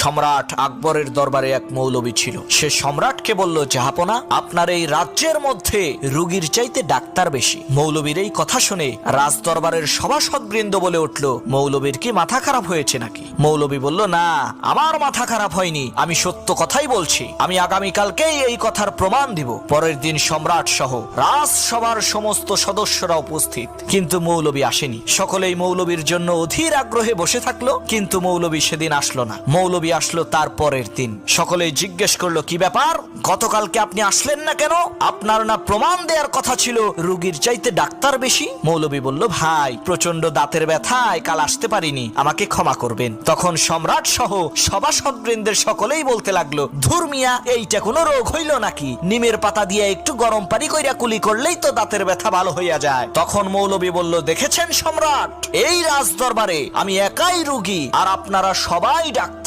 সম্রাট আকবরের দরবারে এক মৌলবী ছিল। সে সম্রাটকে বলল, জাহাপনা, আপনার এই রাজ্যের মধ্যে রুগীর চাইতে ডাক্তার বেশি। মৌলবীর এই কথা শুনে রাজ দরবারের সভাসদবৃন্দ বলে উঠল, মৌলবীর কি মাথা খারাপ হয়েছে নাকি? মৌলবী বলল, না, আমার মাথা খারাপ হয়নি, আমি সত্য কথাই বলছি। আমি আগামীকালকেই এই কথার প্রমাণ দিব। পরের দিন সম্রাট সহ রাজসভার সমস্ত সদস্যরা উপস্থিত। কিন্তু মৌলবী আসেনি। সকলেই মৌলবীর জন্য অধীর আগ্রহে বসে থাকল, কিন্তু মৌলবী সেদিন আসলো না। মৌলবী আসলো তার পরের দিন। সকলেই জিজ্ঞেস করল, কি ব্যাপার? গতকালকে আপনি আসলেন না কেন? আপনার না প্রমাণ দেওয়ার কথা ছিল? রুগীর চাইতে ডাক্তার বেশি? মৌলবী বলল, ভাই প্রচণ্ড দাঁতের ব্যথায় কাল আসতে পারিনি। আমাকে ক্ষমা করবেন। তখন সম্রাট সহ সভাসদবৃন্দের সকলেই বলতে লাগল ধর্মিয়া এইটা কোনো রোগ হইল নাকি? নিমের পাতা দিয়ে একটু গরম পানি কইরা কুলি করলেই তো দাঁতের ব্যথা ভালো হইয়া যায়। তখন মৌলবী বলল, দেখেছেন সম্রাট? এই রাজ দরবারে আমি একাই রুগী, আর আপনারা সবাই ডাক্তার।